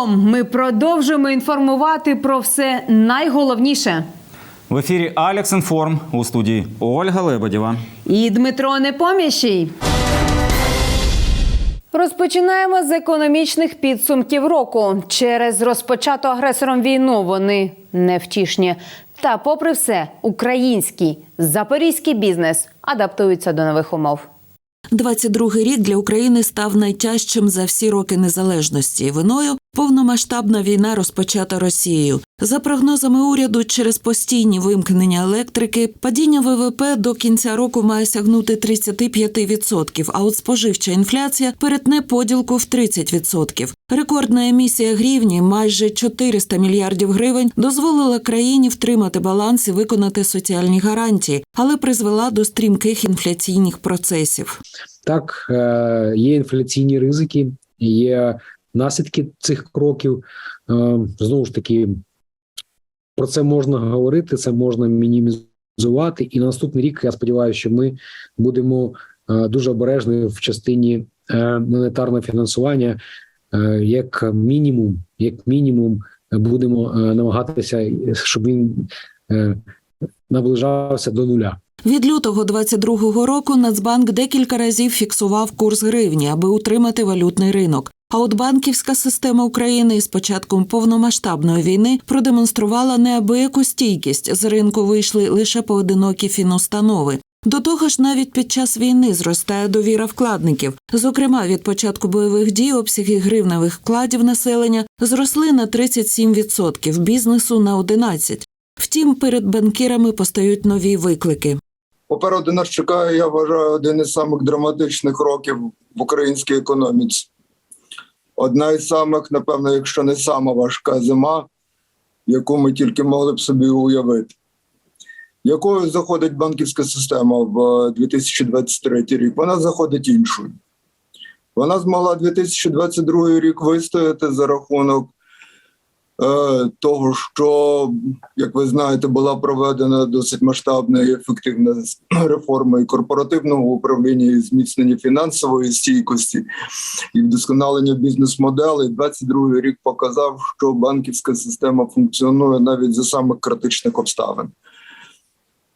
Роком! Ми продовжуємо інформувати про все найголовніше. В ефірі Алекс Інформ у студії Ольга Лебедєва. І Дмитро Непоміщий. Розпочинаємо з економічних підсумків року. Через розпочату агресором війну вони невтішні. Та, попри все, український запорізький бізнес адаптується до нових умов. 22-й рік для України став найтяжчим за всі роки незалежності. Виною повномасштабна війна розпочата Росією. За прогнозами уряду, через постійні вимкнення електрики, падіння ВВП до кінця року має сягнути 35%, а от споживча інфляція перетне поділку в 30%. Рекордна емісія гривні, майже 400 мільярдів гривень, дозволила країні втримати баланс і виконати соціальні гарантії, але призвела до стрімких інфляційних процесів. Так, е, є інфляційні ризики, є наслідки цих кроків. Е, Знову ж таки, про це можна говорити, це можна мінімізувати. І на наступний рік я сподіваюся, що ми будемо е, дуже обережні в частині е, монетарного фінансування, як мінімум, як мінімум, будемо намагатися, щоб він наближався до нуля. Від лютого 22-го року Нацбанк декілька разів фіксував курс гривні, аби утримати валютний ринок. А от банківська система України з початком повномасштабної війни продемонструвала неабияку стійкість. З ринку вийшли лише поодинокі фінустанови. До того ж, навіть під час війни зростає довіра вкладників. Зокрема, від початку бойових дій обсяги гривневих вкладів населення зросли на 37%, бізнесу на 11%. Втім, перед банкірами постають нові виклики. Попереду нас чекає, я вважаю, один із самих драматичних років в українській економіці. Одна із самих, напевно, якщо не сама важка зима, яку ми тільки могли б собі уявити. Якою заходить банківська система в 2023 рік? Вона заходить іншою. Вона змогла 2022 рік вистояти за рахунок е, того, що, як ви знаєте, була проведена досить масштабна і ефективна реформа і корпоративного управління, і зміцнення фінансової стійкості, і вдосконалення бізнес-моделей. 22 рік показав, що банківська система функціонує навіть за самих критичних обставин.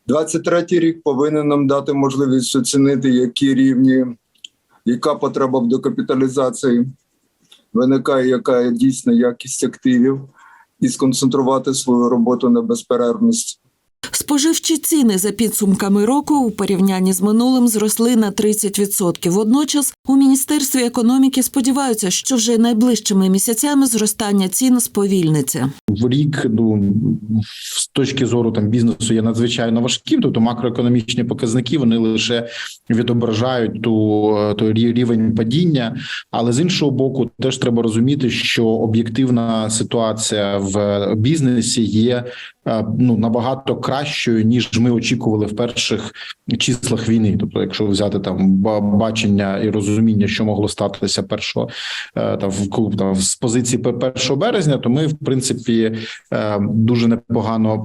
23 рік повинен нам дати можливість оцінити, які рівні, яка потреба в докапіталізації виникає, яка дійсна якість активів, і сконцентрувати свою роботу на безперервності. Споживчі ціни за підсумками року у порівнянні з минулим зросли на 30%. Водночас у міністерстві економіки сподіваються, що вже найближчими місяцями зростання цін сповільниться. в рік ну з точки зору там бізнесу є надзвичайно важким. Тобто макроекономічні показники вони лише відображають ту той рівень падіння. Але з іншого боку, теж треба розуміти, що об'єктивна ситуація в бізнесі є ну набагато кращою ніж ми очікували в перших числах війни. Тобто, якщо взяти там бачення і розуміння, що могло статися першого е, там в клуб там з позиції 1 березня, то ми в принципі е, дуже непогано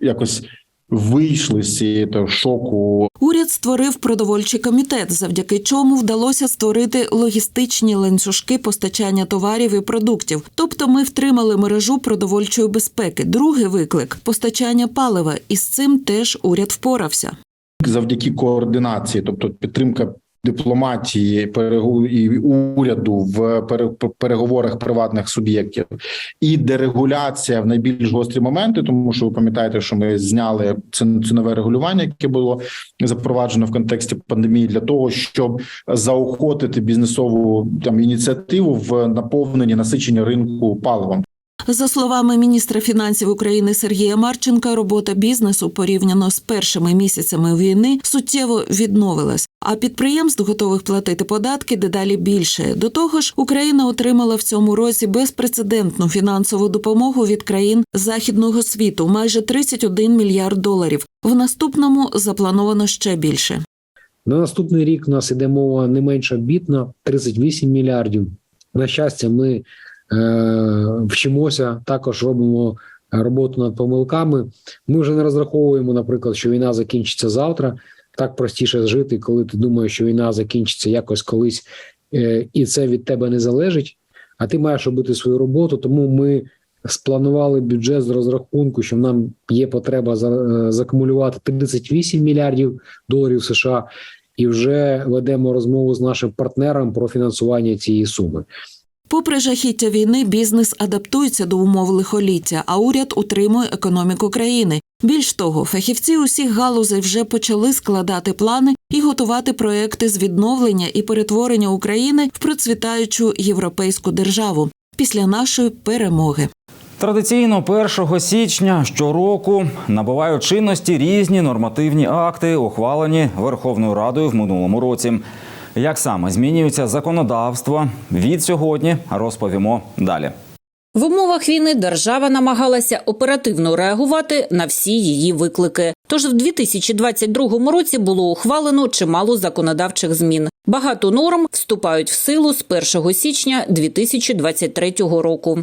якось вийшли з цієї шоку Уряд створив продовольчий комітет, завдяки чому вдалося створити логістичні ланцюжки постачання товарів і продуктів. Тобто, ми втримали мережу продовольчої безпеки. Другий виклик постачання палива, і з цим теж уряд впорався. завдяки координації, тобто підтримка дипломатії і уряду в переговорах приватних суб'єктів і дерегуляція в найбільш гострі моменти, тому що ви пам'ятаєте, що ми зняли ці- цінове регулювання, яке було запроваджено в контексті пандемії, для того, щоб заохотити бізнесову там ініціативу в наповненні насичення ринку паливом. За словами міністра фінансів України Сергія Марченка, робота бізнесу порівняно з першими місяцями війни суттєво відновилась. А підприємств готових платити податки дедалі більше. До того ж, Україна отримала в цьому році безпрецедентну фінансову допомогу від країн західного світу майже 31 мільярд доларів. В наступному заплановано ще більше. На наступний рік у нас іде мова не менш обітна 38 мільярдів. На щастя, ми вчимося, також робимо роботу над помилками. Ми вже не розраховуємо, наприклад, що війна закінчиться завтра. Так простіше жити, коли ти думаєш, що війна закінчиться якось колись е, і це від тебе не залежить. А ти маєш робити свою роботу. Тому ми спланували бюджет з розрахунку, що нам є потреба е, закумулювати 38 мільярдів доларів США, і вже ведемо розмову з нашим партнером про фінансування цієї суми. Попри жахіття війни, бізнес адаптується до умов лихоліття, а уряд утримує економіку країни. Більш того, фахівці усіх галузей вже почали складати плани і готувати проекти з відновлення і перетворення України в процвітаючу європейську державу після нашої перемоги. Традиційно 1 січня щороку набувають чинності різні нормативні акти, ухвалені Верховною Радою в минулому році. Як саме змінюється законодавство від сьогодні, розповімо далі. В умовах війни держава намагалася оперативно реагувати на всі її виклики. Тож в 2022 році було ухвалено чимало законодавчих змін. Багато норм вступають в силу з 1 січня 2023 року.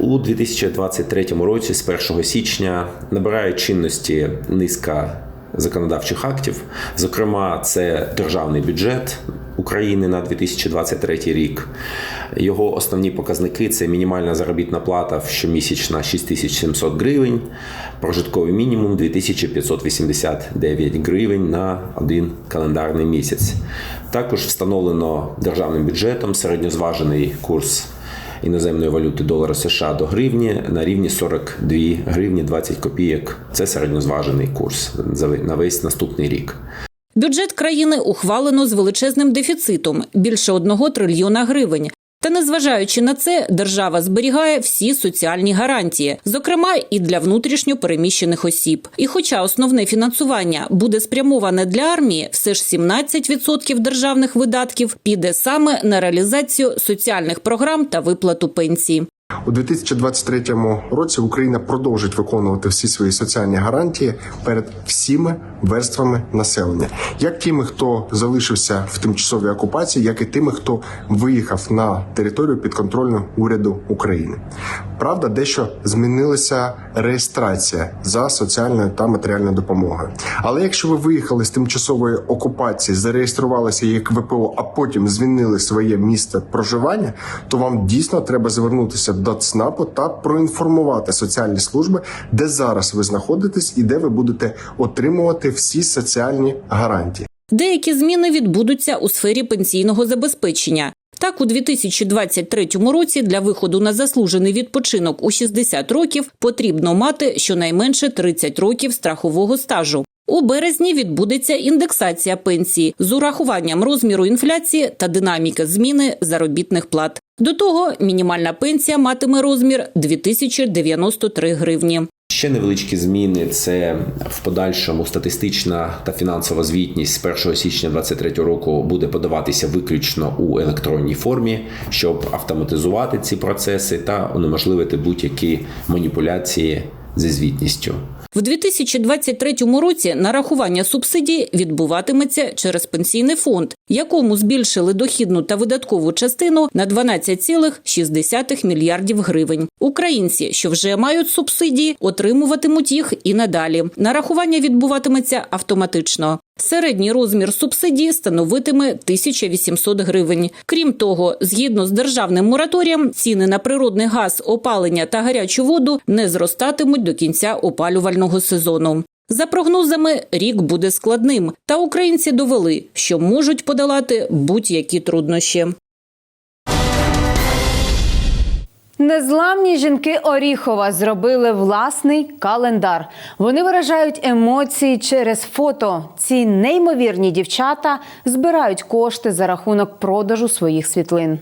У 2023 році, з 1 січня, набирає чинності низка законодавчих актів. Зокрема, це державний бюджет України на 2023 рік. Його основні показники це мінімальна заробітна плата щомісячна 6700 гривень, прожитковий мінімум 2589 гривень на один календарний місяць. Також встановлено державним бюджетом середньозважений курс іноземної валюти долара США до гривні на рівні 42 гривні 20 копійок. Це середньозважений курс на весь наступний рік. Бюджет країни ухвалено з величезним дефіцитом більше одного трильйона гривень. Та незважаючи на це, держава зберігає всі соціальні гарантії, зокрема і для внутрішньо переміщених осіб. І хоча основне фінансування буде спрямоване для армії, все ж 17% державних видатків піде саме на реалізацію соціальних програм та виплату пенсій. У 2023 році Україна продовжить виконувати всі свої соціальні гарантії перед всіми верствами населення, як тими, хто залишився в тимчасовій окупації, як і тими, хто виїхав на територію підконтрольну уряду України. Правда, дещо змінилася реєстрація за соціальною та матеріальною допомогою. Але якщо ви виїхали з тимчасової окупації, зареєструвалися як ВПО, а потім змінили своє місце проживання, то вам дійсно треба звернутися до ЦНАПу та проінформувати соціальні служби, де зараз ви знаходитесь і де ви будете отримувати всі соціальні гарантії. Деякі зміни відбудуться у сфері пенсійного забезпечення. Так, у 2023 році для виходу на заслужений відпочинок у 60 років потрібно мати щонайменше 30 років страхового стажу. У березні відбудеться індексація пенсії з урахуванням розміру інфляції та динаміки зміни заробітних плат. До того мінімальна пенсія матиме розмір 2093 гривні. Ще невеличкі зміни це в подальшому статистична та фінансова звітність з 1 січня 2023 року буде подаватися виключно у електронній формі, щоб автоматизувати ці процеси та унеможливити будь-які маніпуляції зі звітністю. В 2023 році нарахування субсидій відбуватиметься через пенсійний фонд, якому збільшили дохідну та видаткову частину на 12,6 мільярдів гривень. Українці, що вже мають субсидії, отримуватимуть їх і надалі. Нарахування відбуватиметься автоматично. Середній розмір субсидії становитиме 1800 гривень. Крім того, згідно з державним мораторієм, ціни на природний газ, опалення та гарячу воду не зростатимуть до кінця опалювального сезону. За прогнозами, рік буде складним, та українці довели, що можуть подолати будь-які труднощі. Незламні жінки Оріхова зробили власний календар. Вони виражають емоції через фото. Ці неймовірні дівчата збирають кошти за рахунок продажу своїх світлин.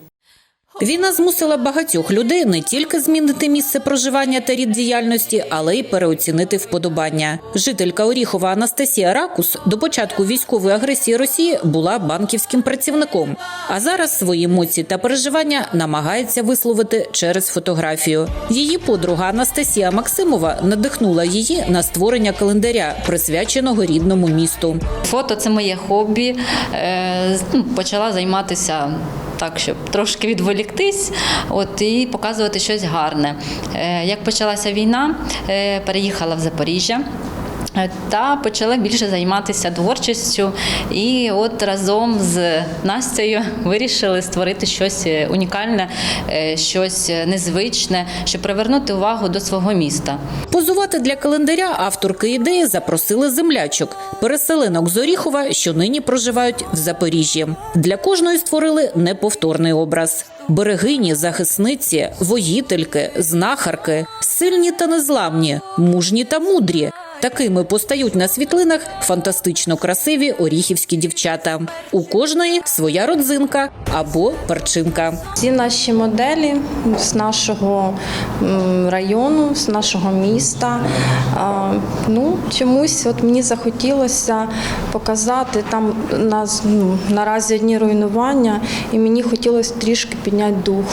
Війна змусила багатьох людей не тільки змінити місце проживання та рід діяльності, але й переоцінити вподобання. Жителька Оріхова Анастасія Ракус до початку військової агресії Росії була банківським працівником. А зараз свої емоції та переживання намагається висловити через фотографію. Її подруга Анастасія Максимова надихнула її на створення календаря, присвяченого рідному місту. Фото це моє хобі. Е, ну, Почала займатися так, щоб трошки відволіктись, от і показувати щось гарне. Е, Як почалася війна, е, переїхала в Запоріжжя. Та почала більше займатися творчістю, і от разом з Настею вирішили створити щось е, унікальне, е, щось незвичне, щоб привернути увагу до свого міста. Позувати для календаря авторки ідеї запросили землячок, переселенок з Оріхова, що нині проживають в Запоріжжі. Для кожної створили неповторний образ. Берегині, захисниці, воїтельки, знахарки, сильні та незламні, мужні та мудрі. Такими постають на світлинах фантастично красиві оріхівські дівчата. У кожної своя родзинка або перчинка. Ці наші моделі з нашого району, з нашого міста. Ну, чомусь от мені захотілося показати там нас ну, наразі одні руйнування, і мені хотілося трішки підняти дух.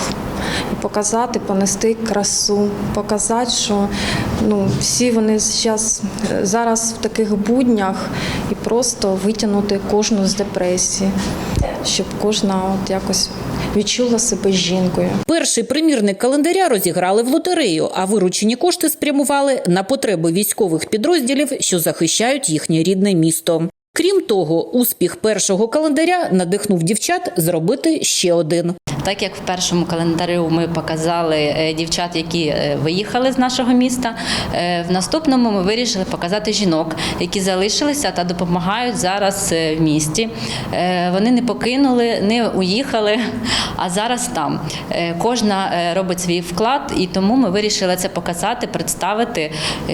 І показати, понести красу, показати, що ну, всі вони зараз, зараз в таких буднях і просто витягнути кожну з депресії, щоб кожна от якось відчула себе жінкою. Перший примірник календаря розіграли в лотерею, а виручені кошти спрямували на потреби військових підрозділів, що захищають їхнє рідне місто. Крім того, успіх першого календаря надихнув дівчат зробити ще один. Так як в першому календарю ми показали е, дівчат, які е, виїхали з нашого міста, е, в наступному ми вирішили показати жінок, які залишилися та допомагають зараз в місті. Вони не покинули, не уїхали, а зараз там. Кожна робить свій вклад, і тому ми вирішили це показати, представити,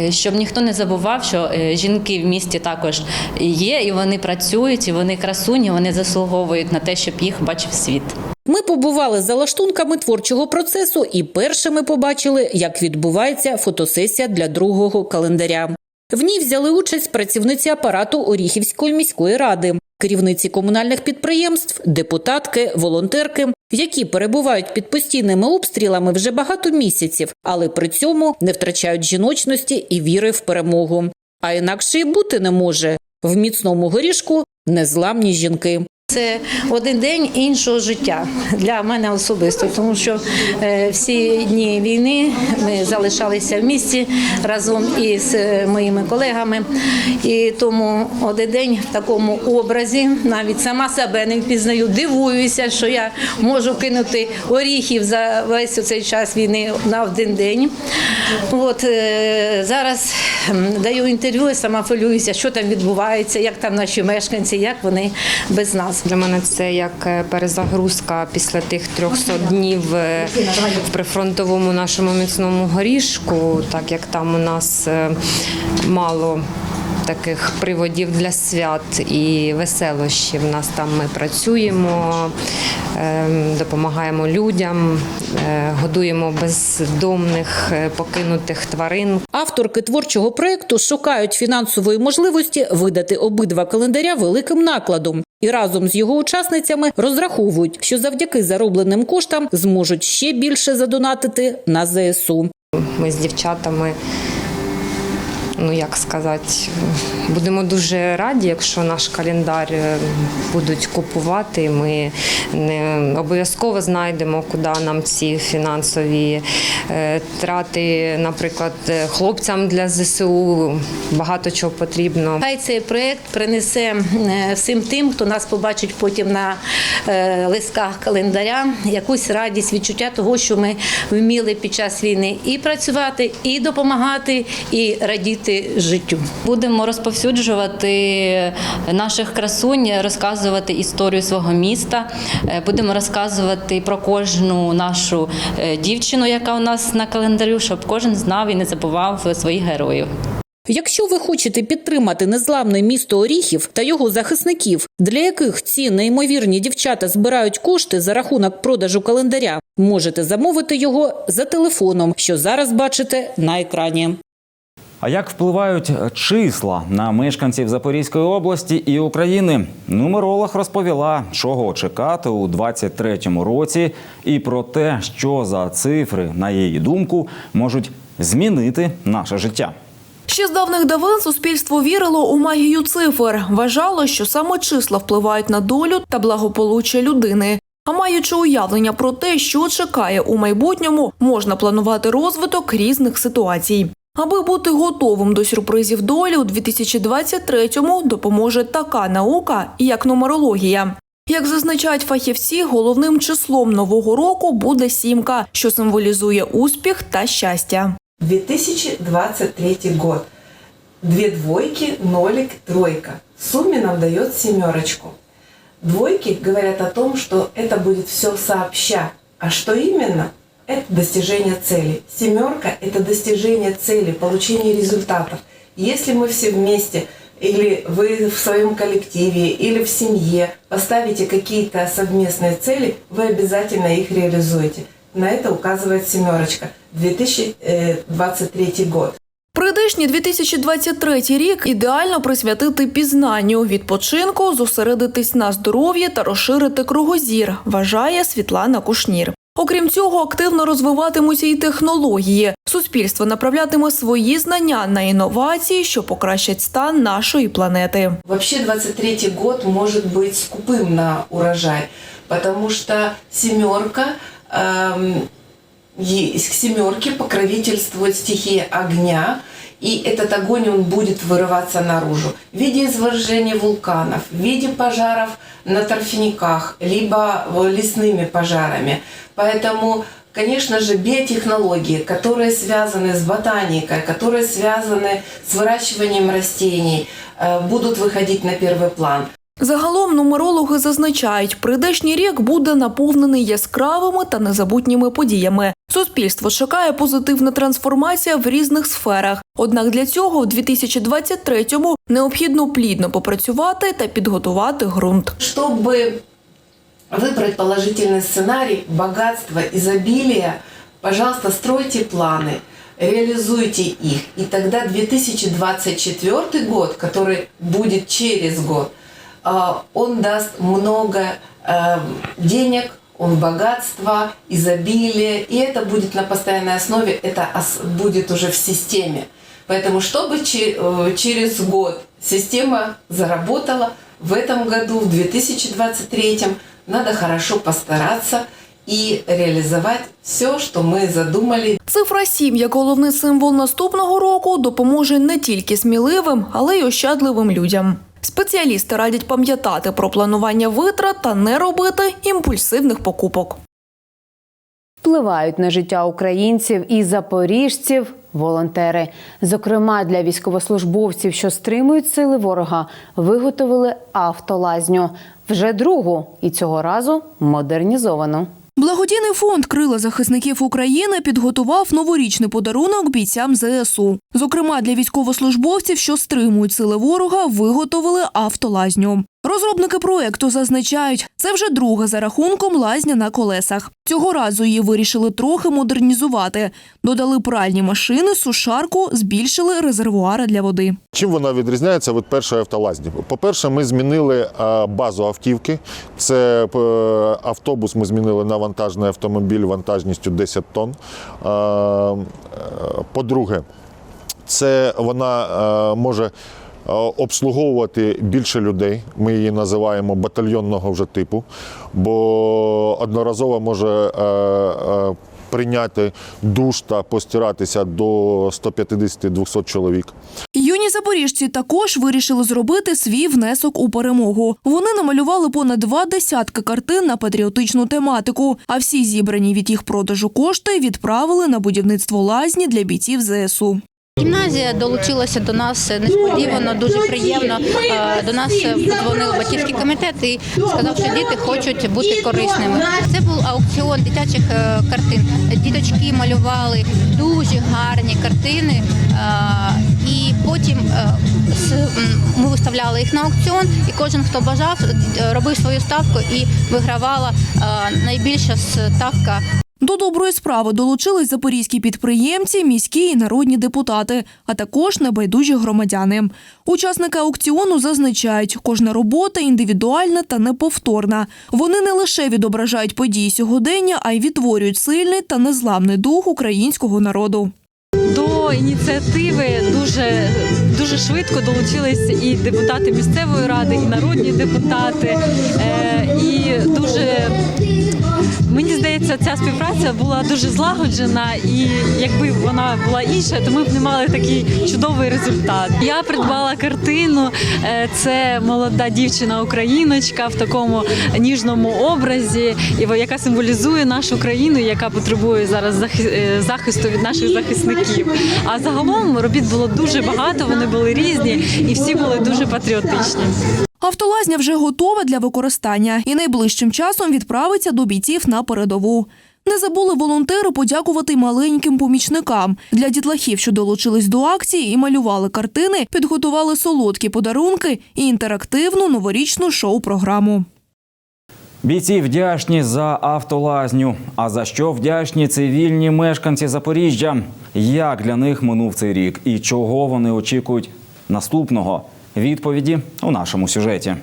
щоб ніхто не забував, що жінки в місті також є, і вони працюють, і вони красуні, вони заслуговують на те, щоб їх бачив світ. Ми побували за лаштунками творчого процесу і першими побачили, як відбувається фотосесія для другого календаря. В ній взяли участь працівниці апарату Оріхівської міської ради, керівниці комунальних підприємств, депутатки, волонтерки, які перебувають під постійними обстрілами вже багато місяців, але при цьому не втрачають жіночності і віри в перемогу. А інакше і бути не може в міцному горішку незламні жінки. Це один день іншого життя для мене особисто, тому що е, всі дні війни ми залишалися в місті разом із е, моїми колегами. І тому один день в такому образі навіть сама себе не впізнаю, дивуюся, що я можу кинути оріхів за весь цей час війни на один день. От е, зараз даю інтерв'ю, сама хвилююся, що там відбувається, як там наші мешканці, як вони без нас. Для мене це як е, перезагрузка після тих 300 днів е, в прифронтовому нашому міцному горішку, так як там у нас е, мало. Таких приводів для свят і веселощів. У нас там ми працюємо, ем, допомагаємо людям, годуємо бездомних покинутих тварин. Авторки творчого проєкту шукають фінансової можливості видати обидва календаря великим накладом і разом з його учасницями розраховують, що завдяки заробленим коштам зможуть ще більше задонатити на ЗСУ. Ми з дівчатами, ну як сказати, будемо дуже раді, якщо наш календар е, будуть купувати. Ми не обов'язково знайдемо, куди нам ці фінансові е, трати, наприклад, е, хлопцям для ЗСУ багато чого потрібно. Хай цей проект принесе всім тим, хто нас побачить потім на листках календаря, якусь радість, відчуття того, що ми вміли під час війни і працювати, і допомагати, і радіти життю. Будемо розповсюджувати наших красунь, розказувати історію свого міста. Е, Будемо розказувати про кожну нашу е, дівчину, яка у нас на календарю, щоб кожен знав і не забував своїх героїв. Якщо ви хочете підтримати незламне місто Оріхів та його захисників, для яких ці неймовірні дівчата збирають кошти за рахунок продажу календаря, можете замовити його за телефоном, що зараз бачите на екрані. А як впливають числа на мешканців Запорізької області і України? Нумеролог розповіла, чого чекати у 23-му році, і про те, що за цифри, на її думку, можуть змінити наше життя. Ще з давних давен суспільство вірило у магію цифр, вважало, що саме числа впливають на долю та благополуччя людини. А маючи уявлення про те, що чекає у майбутньому, можна планувати розвиток різних ситуацій. Аби бути готовим до сюрпризів долі у 2023-му допоможе така наука, як нумерологія. Як зазначають фахівці, головним числом нового року буде сімка, що символізує успіх та щастя. 2023 год. Две двойки, нолик, тройка. В сумме нам дает семерочку. Двойки говорят о том, что это будет все сообща. А что именно? Это достижение цели. Семерка – это достижение цели, получение результатов. Если мы все вместе, или вы в своем коллективе, или в семье поставите какие-то совместные цели, вы обязательно их реализуете. На это указывает семерочка. 2023 год. Прийдешній 2023 рік ідеально присвятити пізнанню, відпочинку, зосередитись на здоров'ї та розширити кругозір, вважає Світлана Кушнір. Окрім цього, активно розвиватимуться і технології. Суспільство направлятиме свої знання на інновації, що покращать стан нашої планети. Вообще 23 год может быть скупым на урожай, потому что семерка, эм, е- к семерке покровительствует стихия огня, И этот огонь он будет вырываться наружу в виде извержения вулканов, в виде пожаров на торфяниках, либо лесными пожарами. Поэтому Конечно же, биотехнологии, которые связаны с ботаникой, которые связаны с выращиванием растений, э, будут выходить на первый план. Загалом нумерологи зазначають, прийдешній рік буде наповнений яскравими та незабутніми подіями. Суспільство чекає позитивна трансформація в різних сферах. Однак для цього в 2023-му необхідно плідно попрацювати та підготувати ґрунт. Чтобы выбрать положительный сценарий, богатство, изобилие, пожалуйста, стройте планы, реализуйте их. И тогда 2024 год, который будет через год, а, он даст много э, денег, он богатство, изобилие, и это будет на постоянной основе, это ос- будет уже в системе. Поэтому, чтобы че- э, через год система заработала, в этом году, в 2023, надо хорошо постараться и реализовать все, что мы задумали. Цифра 7, як головний символ наступного року, допоможе не тільки сміливим, але й ощадливим людям. Спеціалісти радять пам'ятати про планування витрат та не робити імпульсивних покупок. Впливають на життя українців і запоріжців волонтери. Зокрема, для військовослужбовців, що стримують сили ворога, виготовили автолазню. Вже другу і цього разу модернізовану. Благодійний фонд Крила захисників України підготував новорічний подарунок бійцям ЗСУ. Зокрема, для військовослужбовців, що стримують сили ворога, виготовили автолазню. Розробники проекту зазначають, це вже друга за рахунком лазня на колесах. Цього разу її вирішили трохи модернізувати. Додали пральні машини, сушарку, збільшили резервуари для води. Чим вона відрізняється від першої автолазні? По-перше, ми змінили е, базу автівки. Це е, автобус ми змінили на вантажний автомобіль вантажністю 10 тонн. Е, По-друге, це вона може обслуговувати більше людей. Ми її називаємо батальйонного вже типу, бо одноразово може е, е, прийняти душ та постиратися до 150-200 чоловік. Юні запоріжці також вирішили зробити свій внесок у перемогу. Вони намалювали понад два десятки картин на патріотичну тематику. А всі зібрані від їх продажу кошти відправили на будівництво лазні для бійців ЗСУ. Гімназія долучилася до нас несподівано, дуже приємно. Е, До нас подзвонив батьківський комітет і сказав, що діти хочуть бути корисними. Це був аукціон дитячих е, картин. Діточки малювали дуже гарні картини, е, і потім ми виставляли їх на аукціон, і кожен, хто бажав, робив свою ставку і вигравала найбільша ставка До доброї справи долучились запорізькі підприємці, міські і народні депутати, а також небайдужі громадяни. Учасники аукціону зазначають, кожна робота індивідуальна та неповторна. Вони не лише відображають події сьогодення, а й відтворюють сильний та незламний дух українського народу. До ініціативи дуже дуже швидко долучились і депутати місцевої ради, і народні депутати. Е, і дуже мені здається, ця співпраця була дуже злагоджена, і якби вона була інша, то ми б не мали такий чудовий результат. Я придбала картину. е, Це молода дівчина-україночка в такому ніжному образі, яка символізує нашу країну, яка потребує зараз е, захисту від наших захисників. А загалом робіт було дуже багато, вони були різні і всі були дуже патріотичні. Автолазня вже готова для використання і найближчим часом відправиться до бійців на передову. Не забули волонтери подякувати маленьким помічникам. Для дітлахів, що долучились до акції і малювали картини, підготували солодкі подарунки і інтерактивну новорічну шоу-програму. Бійці вдячні за автолазню. А за що вдячні цивільні мешканці Запоріжжя? Як для них минув цей рік і чого вони очікують наступного? Відповіді у нашому сюжеті.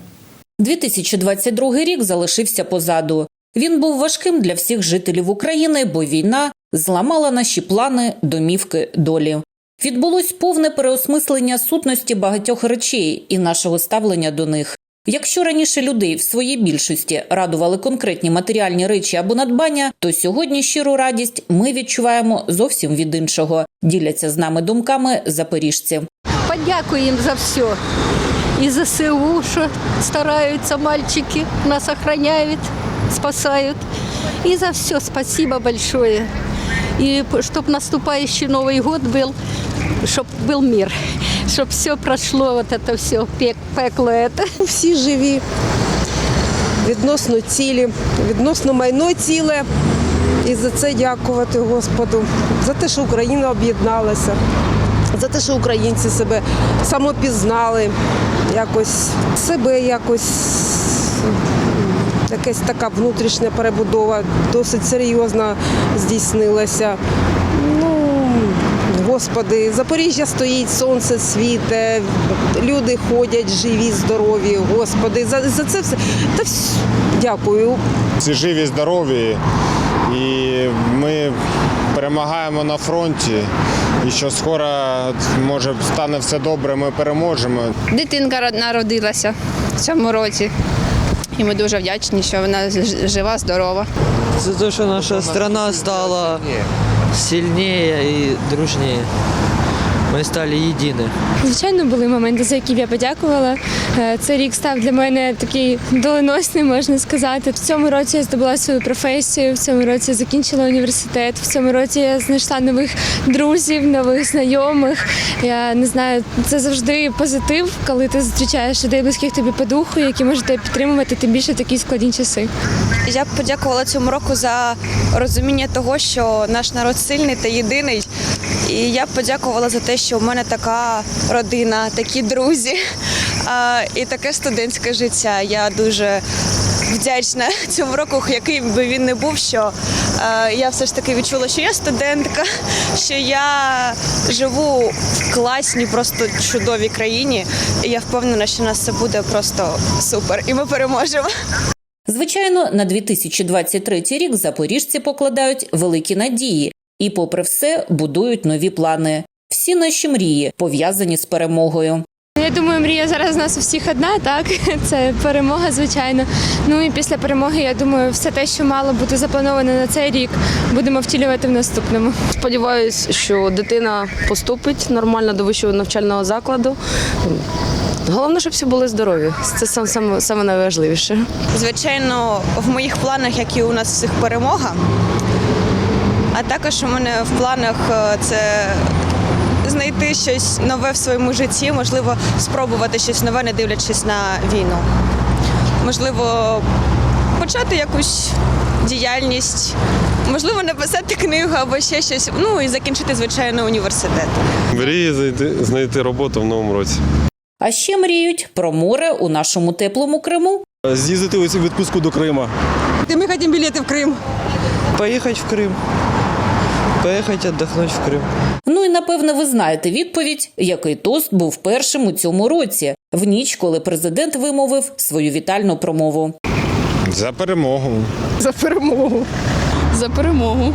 2022 рік залишився позаду. Він був важким для всіх жителів України, бо війна зламала наші плани, домівки, долі. Відбулось повне переосмислення сутності багатьох речей і нашого ставлення до них. Якщо раніше людей в своїй більшості радували конкретні матеріальні речі або надбання, то сьогодні щиру радість ми відчуваємо зовсім від іншого. Діляться з нами думками запоріжці. Подякуємо їм за все. І ЗСУ, що стараються мальчики, нас охраняють, спасають. І за все спасибо большое. И чтобы наступающий Новый год был, чтобы был мир, чтобы все прошло, вот это все, пек, пекло это. Всі живі, відносно цілі, відносно майно ціле. І за це дякувати Господу, за те, що Україна об'єдналася, за те, що українці себе самопізнали, якось себе якось якась така внутрішня перебудова досить серйозно здійснилася. Ну, Господи, Запоріжжя стоїть, сонце світе, люди ходять живі, здорові. Господи, за, за це все. Та вс- дякую. Всі живі, здорові, і ми перемагаємо на фронті. І що скоро може стане все добре, ми переможемо. Дитинка народилася в цьому році. І ми дуже вдячні, що вона жива, здорова. За те, що наша страна стала сильніше і дружнее. Ми стали єдині. Звичайно, були моменти, за які б я подякувала. Е, Цей рік став для мене такий доленосний, можна сказати. В цьому році я здобула свою професію, в цьому році я закінчила університет, в цьому році я знайшла нових друзів, нових знайомих. Я не знаю, це завжди позитив, коли ти зустрічаєш людей близьких тобі по духу, які можуть тебе підтримувати, тим більше в такі складні часи. Я б подякувала цьому року за розуміння того, що наш народ сильний та єдиний. І я б подякувала за те, що в мене така родина, такі друзі і таке студентське життя. Я дуже вдячна цьому року, яким би він не був, що я все ж таки відчула, що я студентка, що я живу в класній, просто чудовій країні. І я впевнена, що у нас все буде просто супер, і ми переможемо. Звичайно, на 2023 рік запоріжці покладають великі надії і, попри все, будують нові плани. Всі наші мрії пов'язані з перемогою. Я думаю, мрія зараз у нас у всіх одна, так це перемога, звичайно. Ну і після перемоги, я думаю, все те, що мало бути заплановано на цей рік, будемо втілювати в наступному. Сподіваюсь, що дитина поступить нормально до вищого навчального закладу. Головне, щоб всі були здорові. Це сам, сам, саме найважливіше. Звичайно, в моїх планах, як і у нас всіх перемога. А також у мене в планах е, це знайти щось нове в своєму житті, можливо, спробувати щось нове, не дивлячись на війну. Можливо, почати якусь діяльність, можливо, написати книгу або ще щось. Ну і закінчити, звичайно, університет. Мрії знайти, знайти роботу в новому році. А ще мріють про море у нашому теплому Криму. З'їздити у відпустку до Крима. Мы хотим билеты в Крым. Поїхати в Крим. Поїхати віддохнути в Крим. Ну і напевне, ви знаєте відповідь, який тост був першим у цьому році, в ніч, коли президент вимовив свою вітальну промову. За перемогу. За перемогу. За перемогу.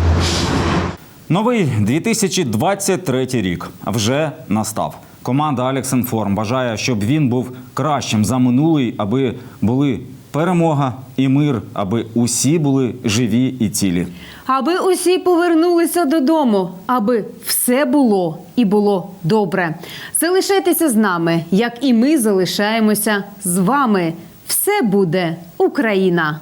Новий 2023 рік вже настав. Команда Алексенформ бажає, щоб він був кращим за минулий, аби були перемога і мир, аби усі були живі і цілі. Аби усі повернулися додому, аби все було і було добре. Залишайтеся з нами, як і ми залишаємося з вами. Все буде Україна!